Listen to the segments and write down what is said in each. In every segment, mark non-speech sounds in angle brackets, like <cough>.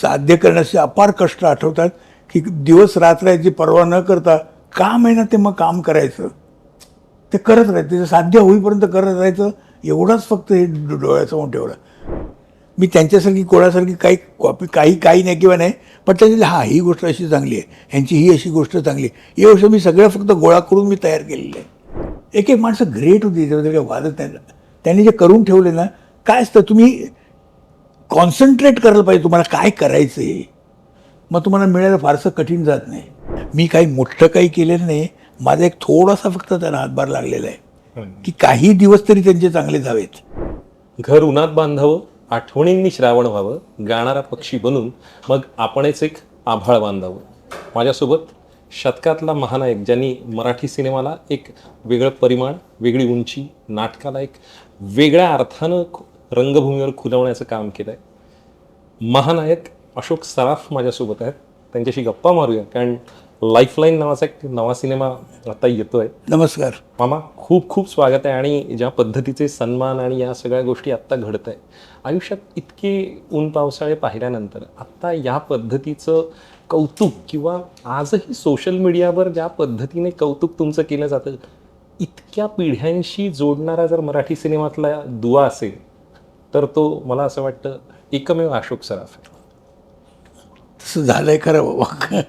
साध्य करण्याचे अपार कष्ट आठवतात की दिवस रात्र याची पर्वा न करता का महिना ते मग काम करायचं. ते करत राहायचं. ते साध्य होईपर्यंत करत राहायचं. एवढाच फक्त हे डोळ्यासमोर ठेवलं मी त्यांच्यासारखी कोणासारखी काही कॉपी काही काही नाही किंवा नाही पण त्यांनी हा ही गोष्ट अशी चांगली आहे. ह्यांची ही अशी गोष्ट चांगली आहे. ही गोष्ट मी सगळं फक्त गोळा करून मी तयार केलेलं आहे. एक एक माणसं ग्रेट होती. त्याच्याबद्दल काही वादत नाही. त्यांनी जे करून ठेवले ना काय असतं तुम्ही कॉन्सन्ट्रेट करायला पाहिजे. तुम्हाला काय करायचं आहे? मग तुम्हाला मिळायला फारसं कठीण जात नाही. मी काही मोठं काही केलेलं नाही. माझा एक थोडासा फक्त त्यांना हातभार लागलेला आहे. की काही दिवस तरी त्यांचे चांगले जावेत. घर उन्हात बांधावं आठवणींनी श्रावण व्हावं गाणारा पक्षी बनून मग आपणच एक आभाळ बांधावं. माझ्यासोबत शतकातला महानायक ज्यांनी मराठी सिनेमाला एक वेगळं परिमाण वेगळी उंची नाटकाला एक वेगळ्या अर्थानं रंगभूमीवर खुलवण्याचं काम केलं आहे महानायक अशोक सराफ माझ्यासोबत आहेत. त्यांच्याशी गप्पा मारूया कारण लाईफलाईन नावाचा एक नवा सिनेमा आता येतोय. नमस्कार. मामा खूप खूप स्वागत आहे आणि ज्या पद्धतीचे सन्मान आणि या सगळ्या गोष्टी आत्ता घडत आहे आयुष्यात इतके ऊन पावसाळे पाहिल्यानंतर आत्ता या पद्धतीचं कौतुक किंवा आजही सोशल मीडियावर ज्या पद्धतीने कौतुक तुमचं केलं जातं इतक्या पिढ्यांशी जोडणारा जर मराठी सिनेमातला दुवा असेल तर तो मला असं वाटतं एकमेव अशोक सराफ आहे. तसं झालं आहे खरं बाबा.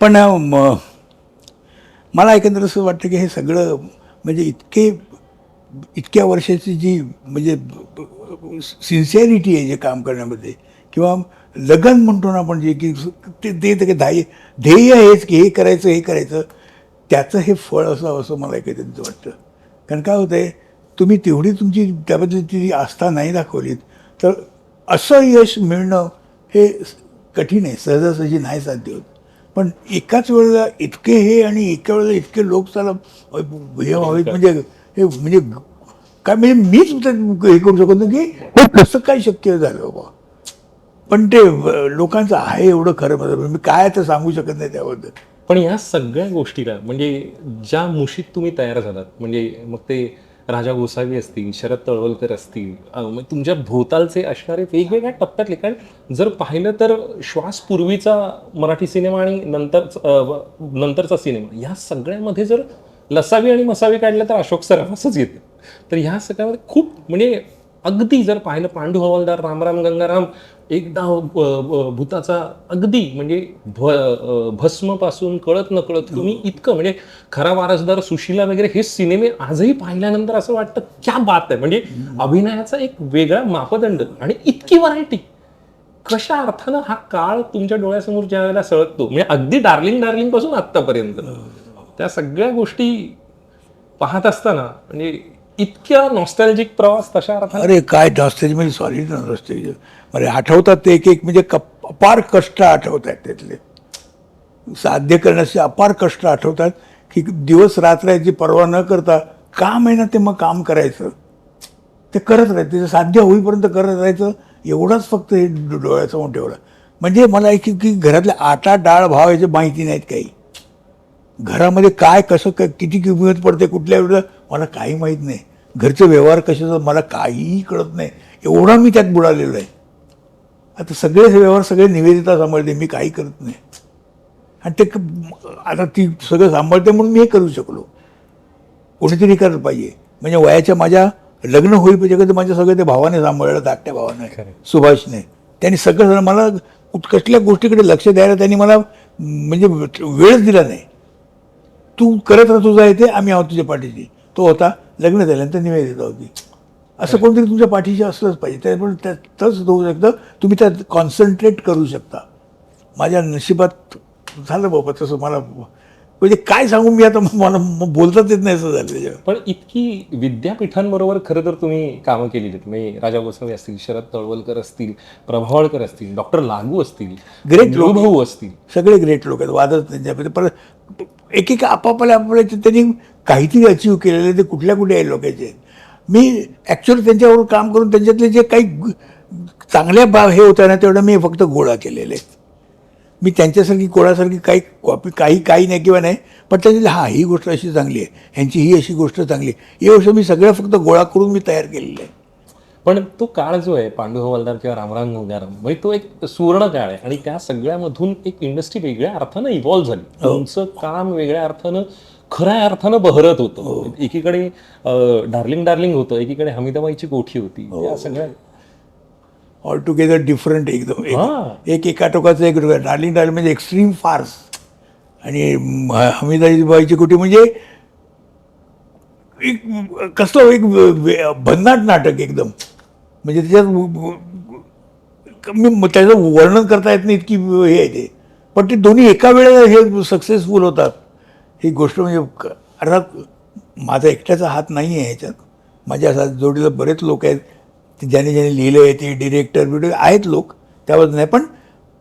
पण म- मला एकंदर असं वाटतं की हे सगळं म्हणजे इतके इतक्या वर्षाची जी म्हणजे सिन्सिअरिटी आहे जे काम करण्यामध्ये किंवा लगन म्हणतो ना आपण जे की ते ते ते ध्येय ध्येय हेच की हे करायचं हे करायचं त्याचं हे फळ असावं असं मला एकंदरीत वाटतं. कारण काय होतं आहे तुम्ही तेवढी तुमची त्याबद्दल जी आस्था नाही दाखवलीत तर असं यश मिळणं हे कठीण आहे सहजासहजी नाही साध्य होत. पण एकाच वेळेला इतके हे आणि एका वेळेला इतके लोक त्याला हे व्हावेत म्हणजे हे म्हणजे काय म्हणजे मीच हे करू शकत नाही की हे कसं काय शक्य झालं बाबा. पण ते लोकांचं आहे एवढं खरं माझं मी काय तर सांगू शकत नाही त्याबद्दल. पण या सगळ्या गोष्टीला म्हणजे ज्या मुशीत तुम्ही तयार झालात म्हणजे मग ते राजा गोसावी असतील शरद तळवलकर असतील मग तुमच्या भोवतालचे असणारे वेगवेगळ्या टप्प्यातले कारण जर पाहिलं तर श्वास पूर्वीचा मराठी सिनेमा आणि नंतर नंतरचा सिनेमा या सगळ्यामध्ये जर लसावी आणि मसावी काढलं तर अशोक सराफ असंच येतं. तर ह्या सगळ्यामध्ये खूप म्हणजे अगदी जर पाहिलं पांडू हवालदार रामराम गंगाराम एकदा भूताचा अगदी म्हणजे भस्मपासून कळत न कळत तुम्ही इतकं म्हणजे खरा वारसदार सुशीला वगैरे हे सिनेमे आजही पाहिल्यानंतर असं वाटतं क्या बात आहे. म्हणजे अभिनयाचा एक वेगळा मापदंड आणि इतकी व्हरायटी कशा अर्थानं हा काळ तुमच्या डोळ्यासमोर ज्या वेळेला सळगतो? म्हणजे अगदी डार्लिंग डार्लिंगपासून आत्तापर्यंत. त्या सगळ्या गोष्टी पाहत असताना म्हणजे इतक्या नॉस्टॅल्जिक प्रवास तशा अर्थाने अरे काय नॉस्टॅल्जिक म्हणजे सॉलिड नॉस्टॅल्जिक अरे आठवतात ते एक एक म्हणजे कप अपार कष्ट आठवत आहेत त्यातले. साध्य करण्याचे अपार कष्ट आठवतात की दिवस रात्र याची पर्वा न करता का महिना ते मग काम करायचं. ते करत राहायचं ते साध्य होईपर्यंत करत राहायचं. एवढाच फक्त हे डो- डोळ्यासमोर ठेवलं. म्हणजे मला एक की घरातल्या आटा डाळ भाव याची माहिती नाहीत काही. घरामध्ये काय कसं क किती किंमत पडते कुठल्या वेळेला? मला काही माहीत नाही. घरचे व्यवहार कशाचं मला काहीही कळत नाही. एवढा मी त्यात बुडालेलो आहे. आता सगळे व्यवहार सगळे निवेदिता सांभाळते मी काही करत नाही. आणि ते आता ती सगळं सांभाळते म्हणून मी हे करू शकलो. कोणीतरी करायला पाहिजे. म्हणजे वयाच्या माझ्या लग्न होईपर्यंत माझ्या सगळं ते भावाने सांभाळलं धाकट्या भावाने सुभाषने. त्यांनी सगळं सगळं मला कुठ- कसल्या गोष्टीकडे लक्ष द्यायला त्यांनी मला म्हणजे वेळच दिला नाही. तू करत राहा तुझा येते आम्ही आहोत तुझ्या पाठीशी. तो होता लग्न झाल्यानंतर निवेदिता होती. असं कोणतरी तुमच्या पाठीशी असलंच पाहिजे. त्यामुळे त्यातच होऊ शकतं तुम्ही त्यात कॉन्सन्ट्रेट करू शकता. माझ्या नशिबात झालं बाबा तसं मला म्हणजे काय सांगू मी आता? मला बोलताच येत नाही असं झालं त्याच्यावर. पण इतकी विद्यापीठांबरोबर खरं तर तुम्ही कामं केलेली आहेत. म्हणजे राजा गोसावी असतील शरद तळवलकर असतील प्रभावळकर असतील डॉक्टर लागू असतील Great लोक. भाऊ असतील. सगळे ग्रेट लोक आहेत. वादच त्यांच्यामध्ये परत एक एक आपापल्या आपापल्या त्यांनी काहीतरी अचीव केलेले ते कुठल्या कुठे आहे लोकांचे मी ॲक्च्युअली त्यांच्यावर काम करून त्यांच्यातले जे काही चांगल्या बा हे होत्या ना तेवढं मी फक्त गोळा केलेले आहेत. मी त्यांच्यासारखी कोणासारखी काही कॉपी काही काही नाही किंवा नाही पण त्याच्यातली हा ही गोष्ट अशी चांगली आहे. ह्यांची ही अशी गोष्ट चांगली आहे. ही गोष्ट मी सगळं फक्त गोळा करून मी तयार केलेलं आहे. पण तो काळ जो आहे पांडू हवालदार किंवा रामराम गंगाराम म्हणजे तो एक सुवर्ण काळ आहे. आणि त्या सगळ्यामधून एक इंडस्ट्री वेगळ्या अर्थानं इव्हॉल्व्ह झाली. तुमचं काम वेगळ्या अर्थानं खऱ्या अर्थानं बहरत होतं. एकीकडे डार्लिंग डार्लिंग होतं एकीकडे हमीदाबाईची कोठी होती. या सगळ्या ऑल टुगेदर डिफरंट एकदम. एक-. एक एका टोकाचं एक डार्लिंग डार्लिंग म्हणजे एक्स्ट्रीम फार्स आणि म- हमीदाबाईची कुठे म्हणजे एक कसलं एक भन्नाट नाटक एकदम. म्हणजे त्याच्यात मी त्याचं वर्णन करता येत नाही इतकी हे आहे ते. पण ते दोन्ही एका वेळेला हे सक्सेसफुल होतात. ही गोष्ट म्हणजे अर्थात माझा एकट्याचा हात नाही आहे ह्याच्यात. माझ्या साथ जोडीला बरेच लोक आहेत. ज्याने ज्याने लिहिलं आहे ते डिरेक्टर बिरेक्टर आहेत लोक त्याबद्दल नाही पण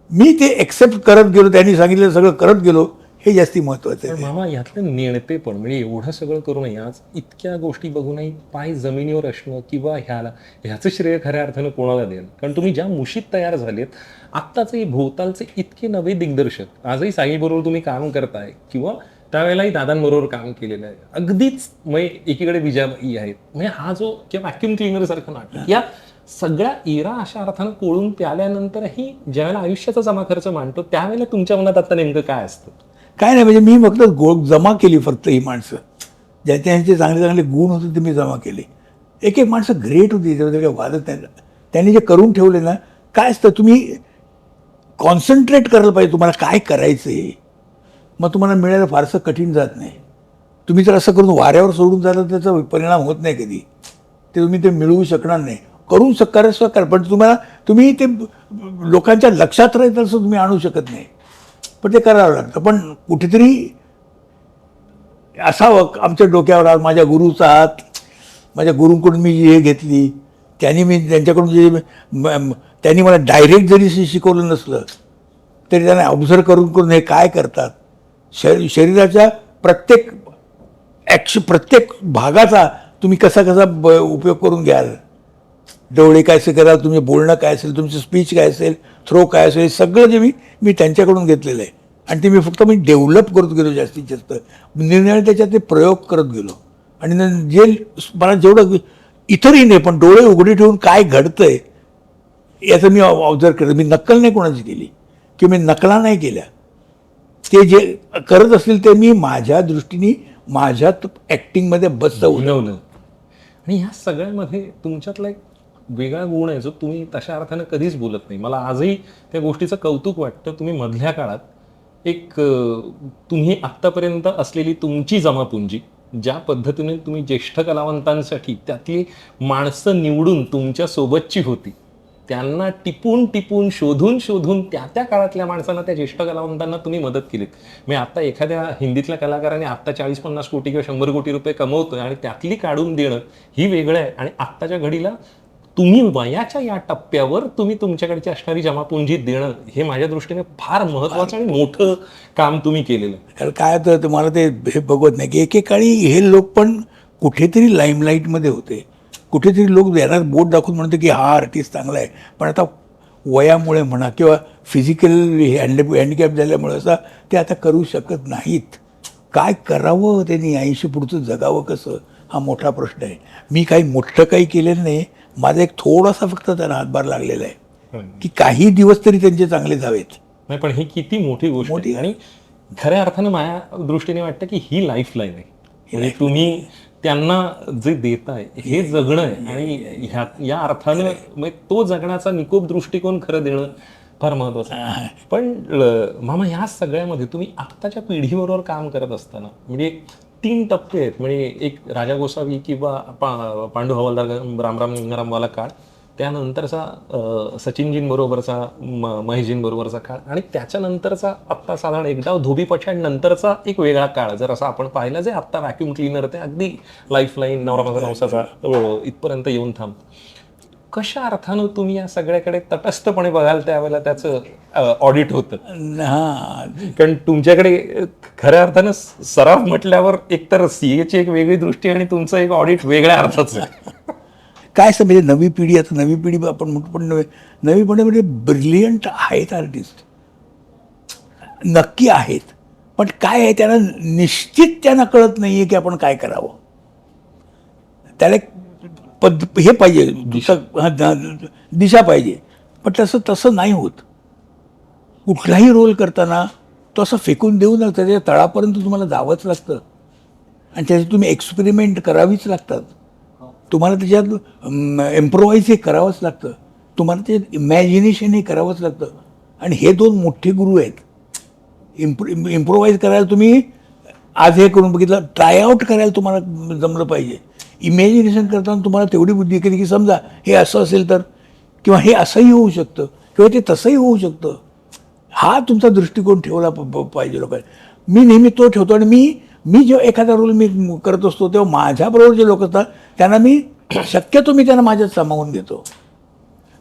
मी ते एक्सेप्ट करत गेलो त्यांनी सांगितलं सगळं करत गेलो हे जास्ती महत्त्वाचं आहे. मामा यातलं नेणते पण म्हणजे एवढं सगळं करूनही आज इतक्या गोष्टी बघूनही पाय जमिनीवर असणं किंवा ह्याला ह्याचं श्रेय खऱ्या अर्थानं कोणाला देणं? कारण तुम्ही ज्या मुशीत तयार झालेत आत्ताचे भोवतालचे इतके नवे दिग्दर्शक आजही साईबरोबर तुम्ही काम करताय किंवा त्यावेळेलाही दादांबरोबर काम केलेलं आहे. अगदीच म्हणजे एकीकडे विजयाबाई आहेत. म्हणजे हा जो किंवा व्हॅक्युम क्लिनर सारखं नाटक या सगळ्या इरा अशा अर्थानं कोळून प्याल्यानंतरही ज्यावेळेला आयुष्याचा जमा खर्च मांडतो त्यावेळेला तुमच्या मनात आता नेमकं काय असतं? काय नाही म्हणजे मी फक्त गो जमा केली फक्त ही माणसं. ज्याचे त्यांचे चांगले चांगले गुण होते ते मी जमा केले. एक एक माणसं ग्रेट होती त्याच्याबद्दल काही वादत नाही. त्यांनी जे करून ठेवले ना काय असतं तुम्ही कॉन्सन्ट्रेट करायला पाहिजे तुम्हाला काय करायचं आहे मग तुम्हाला मिळायला फारसं कठीण जात नाही. तुम्ही जर असं करून वाऱ्यावर सोडून जाता त्याचा परिणाम होत नाही कधी. ते तुम्ही ते मिळवू शकणार नाही. करून सकार सकार पण तुम्हाला तुम्ही ते लोकांच्या लक्षात राहील असं तुम्ही आणू शकत नाही. पण ते करावं लागतं. पण कुठेतरी असावं. आमच्या डोक्यावर आज माझ्या गुरुचा हात माझ्या गुरूंकडून मी जी हे घेतली. त्यांनी मी त्यांच्याकडून जे त्यांनी मला डायरेक्ट जरी शिकवलं नसलं तरी त्यांना ऑब्झर्व करून करून हे काय करतात? शरी शरीराच्या प्रत्येक ॲक्श प्रत्येक भागाचा तुम्ही कसा कसा ब उपयोग करून घ्याल? डोळे काय असेल कराल तुम्ही बोलणं काय असेल तुमचं स्पीच काय असेल थ्रो काय असेल हे सगळं जे मी मी त्यांच्याकडून घेतलेलं आहे. आणि ते मी फक्त मी डेव्हलप करत गेलो जास्तीत जास्त. निर्णय त्याच्यात ते प्रयोग करत गेलो. आणि न- जे मला जेवढं इतरही नाही पण डोळे उघडे ठेवून काय घडतंय याचं मी ऑब्झर्व केलं. मी नक्कल नाही कोणाची केली. किंवा मी नकला नाही केल्या. ते जे करत असतील ते मी माझ्या दृष्टीने माझ्यात ॲक्टिंगमध्ये बसवलं. बनवलं आणि ह्या सगळ्यामध्ये तुमच्यातला एक वेगळा गुण आहे जो तुम्ही तशा अर्थानं कधीच बोलत नाही. मला आजही त्या गोष्टीचं कौतुक वाटतं. तुम्ही मधल्या काळात एक तुम्ही आत्तापर्यंत असलेली तुमची जमापुंजी ज्या पद्धतीने तुम्ही ज्येष्ठ कलावंतांसाठी त्यातली माणसं निवडून तुमच्या सोबतची होती त्यांना टिपून टिपून शोधून शोधून त्या त्या काळातल्या माणसांना त्या ज्येष्ठ कलावंतांना तुम्ही मदत केलीत. मी आता एखाद्या हिंदीतल्या कलाकाराने आत्ता चाळीस पन्नास कोटी किंवा शंभर कोटी रुपये कमवतोय आणि त्यातली काढून देणं ही वेगळं आहे. आणि आत्ताच्या घडीला तुम्ही वयाच्या या टप्प्यावर तुम्ही तुमच्याकडची असणारी जमापुंजी देणं हे माझ्या दृष्टीने फार महत्वाचं आणि मोठं काम तुम्ही केलेलं कारण काय तर तुम्हाला ते हे बघवत नाही की एकेकाळी हे लोक पण कुठेतरी लाईमलाईटमध्ये होते. कुठेतरी लोक यांना बोट दाखवून म्हणते की हा आर्टिस्ट चांगला आहे. पण आता वयामुळे म्हणा किंवा फिजिकल हँड हँडिकॅप झाल्यामुळे असं ते आता करू शकत नाहीत. काय करावं त्यांनी ऐंशी पुढचं जगावं कसं? हा मोठा प्रश्न आहे. मी काही मोठं काही केलेलं नाही. माझा एक थोडासा फक्त त्यांना हातभार लागलेला आहे. की काही दिवस तरी त्यांचे चांगले जावेत नाही पण ही किती मोठी गोष्ट मोठी आणि खऱ्या अर्थानं माझ्या दृष्टीने वाटतं की ही लाईफ लाईन आहे म्हणजे तुम्ही त्यांना जे देताय हे जगणं आहे आणि ह्या या अर्थानं म्हणजे तो जगण्याचा निकोप दृष्टिकोन खरं देणं फार महत्वाचं आहे. पण मामा ह्या सगळ्यामध्ये तुम्ही आत्ताच्या पिढीबरोबर काम करत असताना म्हणजे तीन टप्पे आहेत. म्हणजे एक राजा गोसावी किंवा पा पांडू हवालदार रामराम गंगारामवाला काळ त्यानंतरचा सचिनजींबरोबरचा म महेशजींबरोबरचा काळ आणि त्याच्यानंतरचा आत्ता साधारण एकदा धोबी पठाण नंतरचा एक वेगळा काळ. जर असं आपण पाहिलं जे आत्ता व्हॅक्युम क्लीनर ते अगदी लाईफलाईन नवरा माझा नवसाचा इथपर्यंत येऊन थांब. कशा अर्थानं तुम्ही या सगळ्याकडे तटस्थपणे बघाल त्यावेळेला त्याचं ऑडिट होतं? हां. कारण तुमच्याकडे खऱ्या अर्थानं सराव म्हटल्यावर एकतर सीएची एक वेगळी दृष्टी आणि तुमचं एक ऑडिट वेगळ्या अर्थाचं आहे. काय असं म्हणजे नवी पिढी आता नवी पिढी आपण म्हणतो पण नवी नवी पिढी म्हणजे ब्रिलियंट आहेत आर्टिस्ट नक्की आहेत. पण काय आहे त्यांना निश्चित त्यांना कळत नाही आहे की आपण काय करावं. त्याला एक पद हे पाहिजे दिशा दिशा पाहिजे. पण तसं तसं नाही होत. कुठलाही रोल करताना तो असं फेकून देऊ नका त्याच्या तळापर्यंत तुम्हाला जावंच लागतं. आणि त्याची तुम्ही एक्सपेरिमेंट करावीच लागतात. तुम्हाला त्याच्यात एम्प्रोवाईज हे करावंच लागतं. तुम्हाला त्याच्यात इमॅजिनेशन हे करावंच लागतं. आणि हे दोन मोठे गुरु आहेत. इम्प्रो इम्प्रोवाईज करायला तुम्ही आज हे करून बघितलं ट्रायआउट करायला तुम्हाला जमलं पाहिजे. इमॅजिनेशन करताना तुम्हाला तेवढी बुद्धी केली की समजा हे असं असेल तर किंवा हे असंही होऊ शकतं किंवा ते तसंही होऊ शकतं. हा तुमचा दृष्टिकोन ठेवला प- पाहिजे लोकांनी. मी नेहमी तो ठेवतो आणि मी मी जेव्हा एखादा रोल मी करत असतो तेव्हा माझ्याबरोबर जे लोक असतात त्यांना मी शक्यतो मी त्यांना माझ्यात सामावून घेतो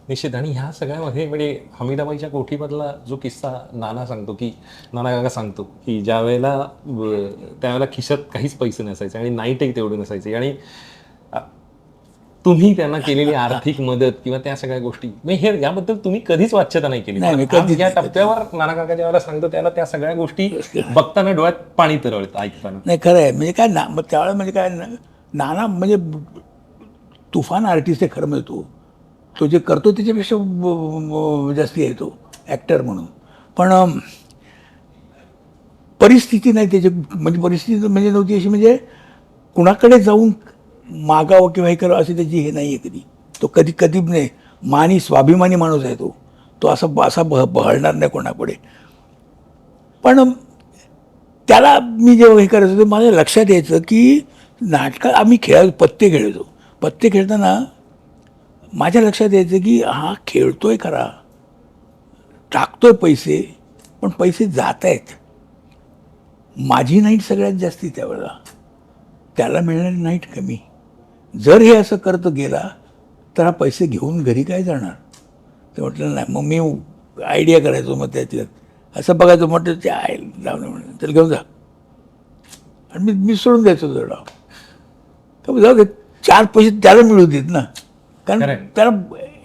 निश्चित. आणि ह्या सगळ्यामध्ये म्हणजे हमीदाबाईच्या कोठीमधला जो किस्सा नाना सांगतो की नाना काका सांगतो की ज्या वेळेला त्यावेळेला खिशात काहीच पैसे नसायचे आणि नाईटही तेवढे नसायचे. आणि तुम्ही त्यांना केलेली आर्थिक मदत किंवा त्या सगळ्या गोष्टी. म्हणजे हे याबद्दल तुम्ही कधीच वाच्यता नाही केली. नाही, मी कधीच या. टप्प्यावर नाना काका ज्यावेळेला सांगतो त्याला त्या सगळ्या गोष्टी बघताना डोळ्यात पाणी तरळतं ऐकताना. नाही खरं आहे म्हणजे काय ना मग त्यावेळेला म्हणजे काय ना- नाना म्हणजे तुफान आर्टिस्ट आहे खरं म्हणजे तो. तो जे करतो त्याच्यापेक्षा ब- ब- जास्ती आहे तो ॲक्टर म्हणून. पण अम, परिस्थिती नाही त्याची. म्हणजे परिस्थिती म्हणजे नव्हती अशी. म्हणजे कुणाकडे जाऊन मागावं किंवा हे करावं अशी त्याची हे नाही आहे कधी. तो कधी कधी नाही मानी स्वाभिमानी माणूस आहे तो. तो असा असा बह बहळणार नाही कोणापुढे. पण त्याला मी जेव्हा हे करायचं ते माझ्या लक्षात यायचं की नाटकात आम्ही खेळा पत्ते खेळायचो पत्ते खेळताना माझ्या लक्षात यायचं की हा खेळतोय खरा. टाकतोय पैसे पण पैसे जात आहेत माझी नाईट सगळ्यात जास्ती त्यावेळेला. त्याला मिळणारी नाईट कमी. जर हे असं करत गेला तर हा पैसे घेऊन घरी काय जाणार? ते म्हटलं नाही मग मी आयडिया करायचो मग त्याच्यात. असं बघायचं म्हटलं ते आहे लावणं म्हणून त्याला घेऊन जा. आणि मी मी सोडून द्यायचो तो डाव तर जाऊ दे चार पैसे त्याला मिळू देत ना. कारण. त्याला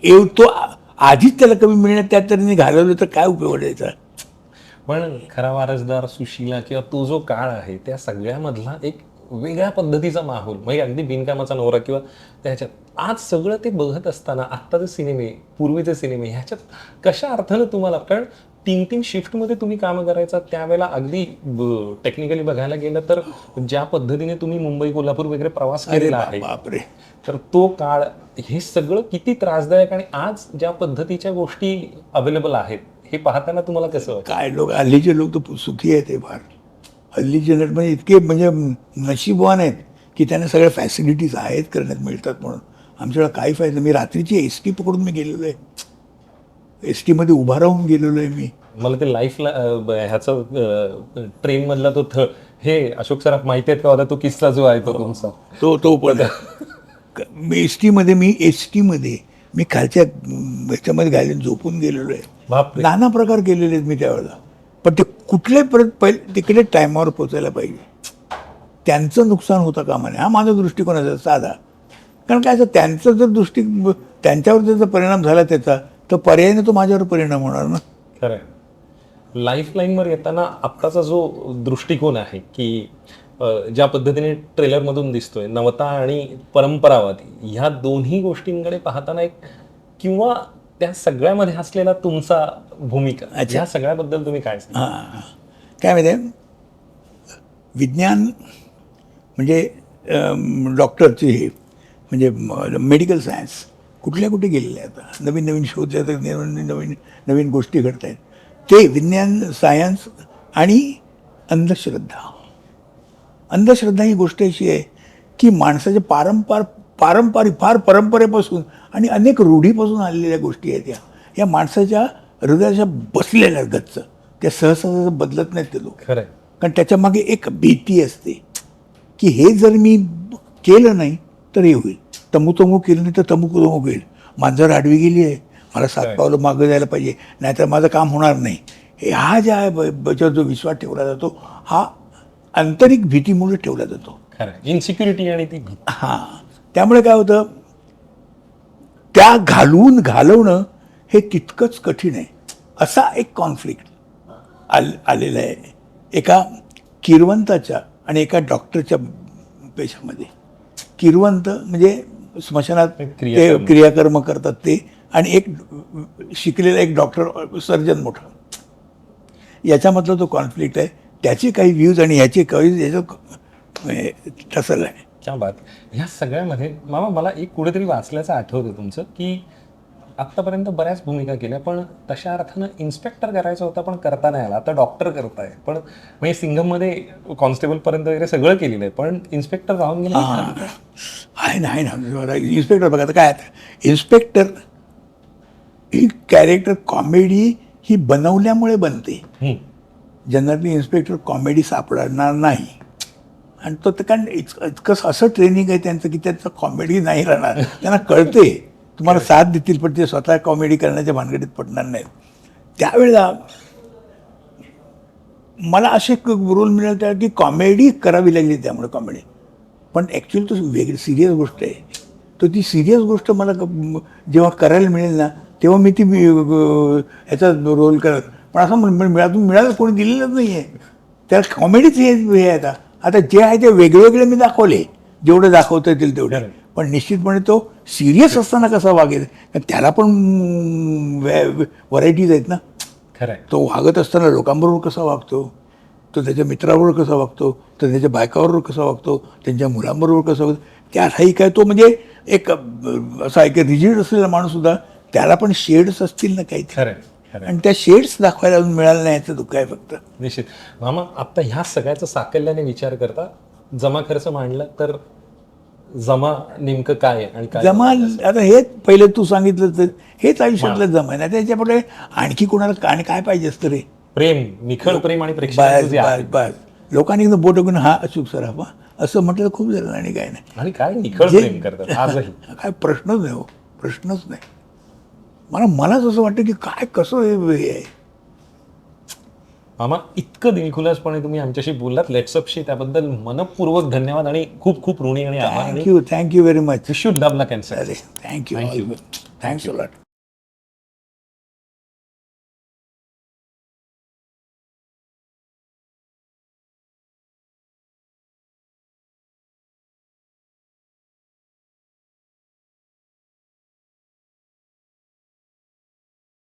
एव तो आधीच त्याला कमी मिळण्यात त्या तऱ्हेने घालवलं तर काय उपयोग द्यायचा पण खरा वारसदार सुशीला किंवा तो जो काळ आहे त्या सगळ्यामधला एक वेगळ्या पद्धतीचा माहोल म्हणजे अगदी बिनकामाचा नवरा किंवा त्याच्यात. आज सगळं ते बघत असताना आत्ताचे सिनेमे पूर्वीचे सिनेमे ह्याच्यात कशा अर्थानं तुम्हाला कारण तीन तीन शिफ्टमध्ये तुम्ही कामं करायचा त्यावेळेला अगदी टेक्निकली बघायला गेलं तर ज्या पद्धतीने तुम्ही मुंबई कोल्हापूर वगैरे प्रवास केलेला आहे बापरे. तर तो काळ हे सगळं किती त्रासदायक आणि आज ज्या पद्धतीच्या गोष्टी अवेलेबल आहेत हे पाहताना तुम्हाला कसं काय लोक हल्लीचे लोक तर सुखी आहेत ते फार. हल्लीचे नट म्हणजे इतके म्हणजे नशीबवान आहेत की त्यांना सगळ्या फॅसिलिटीज आहेत करण्यात मिळतात म्हणून. आमच्याकडे काही फायदा मी रात्रीची एस टी पकडून मी गेलेलो आहे. एस टीमध्ये उभा राहून गेलेलो आहे मी. मला ते लाईफला ह्याचं ट्रेन मधला तो थ हे अशोक सराफ माहिती आहेत का? होता तो किस्सा जो आहे तो तुमचा. तो तो पण मी एस टीमध्ये मी एस टीमध्ये मी खालच्या ह्याच्यामध्ये घालून झोपून गेलेलो आहे. नाना प्रकार केलेले आहेत मी त्यावेळेला. पण ते कुठले परत पहिले तिकडे टायमावर पोचायला पाहिजे. त्यांचं नुकसान होतं कामा नये हा माझा दृष्टिकोन आहे साधा. कारण काय असं त्यांचं जर दृष्टी त्यांच्यावर जर परिणाम झाला त्याचा तर पर्यायने तो माझ्यावर परिणाम होणार ना. खरं आहे लाईनवर येताना आत्ताचा जो दृष्टिकोन आहे की ज्या पद्धतीने ट्रेलरमधून दिसतोय नवता आणि परंपरावादी ह्या दोन्ही गोष्टींकडे पाहताना एक किंवा त्या सगळ्यामध्ये असलेला तुमचा भूमिका अच्छा. ह्या सगळ्याबद्दल तुम्ही काय सांगाल? हां. काय माहिती आहे? विज्ञान म्हणजे अम, डॉक्टरचे हे म्हणजे मेडिकल सायन्स कुठल्या कुठे गेलेले आहे आता नवीन नवीन शोध येत आहेत, नवीन नवीन नवीन गोष्टी घडत आहेत. ते विज्ञान सायन्स आणि अंधश्रद्धा. अंधश्रद्धा ही गोष्ट अशी आहे की माणसाच्या पारंपार पारंपरिक फार परंपरेपासून आणि अनेक रूढीपासून आलेल्या गोष्टी आहेत या. या माणसाच्या हृदयाच्या बसलेल्या गच्च. त्या सहसा सहसा बदलत नाहीत ते लोक. कारण त्याच्यामागे एक भीती असते की हे जर मी केलं नाही तर हे होईल. तमू तमू केलं नाही तर तमू तमू होईल. मांजर आडवी गेली आहे मला सात पावलं मागं जायला पाहिजे नाहीतर माझं काम होणार नाही. हे ज्या बच्यावर जो विश्वास ठेवला जातो हा आंतरिक भीतीमुळे ठेवला जातो. इन्सिक्युरिटी आणि ती हां. त्यामुळे काय होतं? त्या घालवून घालवणं हे तितकंच कठीण आहे. असा एक कॉन्फ्लिक्ट आल आलेला आहे. एका किरवंताच्या आणि एका डॉक्टरच्या पेशामध्ये. किरवंत म्हणजे स्मशानात ते क्रियाकर्म. क्रियाकर्म करतात ते आणि एक शिकलेला एक डॉक्टर सर्जन मोठा. याच्यामधला जो कॉन्फ्लिक्ट आहे. त्याचे काही व्ह्यूज आणि ह्याचे काही याचं ठसल आहे क्या बात ह्या सगळ्यामध्ये मामा मला एक कुठेतरी वाचल्याचं आठवतं तुमचं की आत्तापर्यंत बऱ्याच भूमिका केल्या पण तशा अर्थानं इन्स्पेक्टर करायचं होतं पण करता नाही आला. आता डॉक्टर करताय. पण म्हणजे सिंघममध्ये कॉन्स्टेबल पर्यंत वगैरे सगळं केलेलं आहे पण इन्स्पेक्टर राहून गेलं. आहे ना आहे ना. इन्स्पेक्टर बघा काय इन्स्पेक्टर ही कॅरेक्टर कॉमेडी ही बनवल्यामुळे बनते. जनरली इन्स्पेक्टर कॉमेडी सापडणार नाही. आणि तो ते कारण इतकं इतकं असं ट्रेनिंग आहे त्यांचं की त्यांचं कॉमेडी नाही राहणार. त्यांना कळते. तुम्हाला <laughs> साथ देतील पण ते स्वतः कॉमेडी करण्याच्या भानगडीत पडणार नाहीत. त्यावेळेला मला असे रोल मिळाले त्या की कॉमेडी करावी लागली त्यामुळे कॉमेडी पण ॲक्च्युली तो वेगळी सिरियस गोष्ट आहे. तर ती सिरियस गोष्ट मला जेव्हा करायला मिळेल ना तेव्हा मी ती ह्याचा रोल करत. पण असं म्हण- मिळालं मिळालं कोणी दिलेलंच नाही आहे त्याला कॉमेडीच हे हे आहे आता. आता जे आहे ते वेगवेगळे मी दाखवले. जेवढे दाखवता येतील तेवढे. पण निश्चितपणे तो सिरियस असताना कसा वागेल त्याला पण व्हरायटीज आहेत ना. खरं तो वागत असताना लोकांबरोबर कसा वागतो? तो त्याच्या मित्राबरोबर कसा वागतो? तर त्याच्या बायकाबरोबर कसा वागतो? त्यांच्या मुलांबरोबर कसा वागतो? त्याठाई काय तो म्हणजे एक असा एक रिजिड असलेला माणूस सुद्धा त्याला पण शेड्स असतील ना काही खरं. आणि त्या शेड्स दाखवायला अजून मिळालं नाही याचं दुःख आहे फक्त. निश्चित. मामा आता ह्या सगळ्याचा साकल्याने विचार करता जमा खर्च मांडला तर जमा नेमकं काय आणि जमा आता हेच पहिले तू सांगितलं तर हेच आयुष्यातलं जमा आहे. ना त्याच्यापुढे आणखी कोणाला आणि काय पाहिजे असतं रे? प्रेम निखळ प्रेम आणि बस लोकांनी बोट घेऊन हा अचूक सर हा असं म्हटलं खूप झालं आणि काय नाही. आणि काय निखळ प्रेम करतात आजही. काय प्रश्नच नाही हो. प्रश्नच नाही. मला मलाच असं वाटतं की काय कसं हे आहे? मामा इतकं दिलखुलासपणे तुम्ही आमच्याशी बोललात. लेट्सअपशी त्याबद्दल मनपूर्वक धन्यवाद आणि खूप खूप ऋणी आणि आभार. Thank you thank you very much wish you love cancer अरे थँक्यू थँक्स लॉट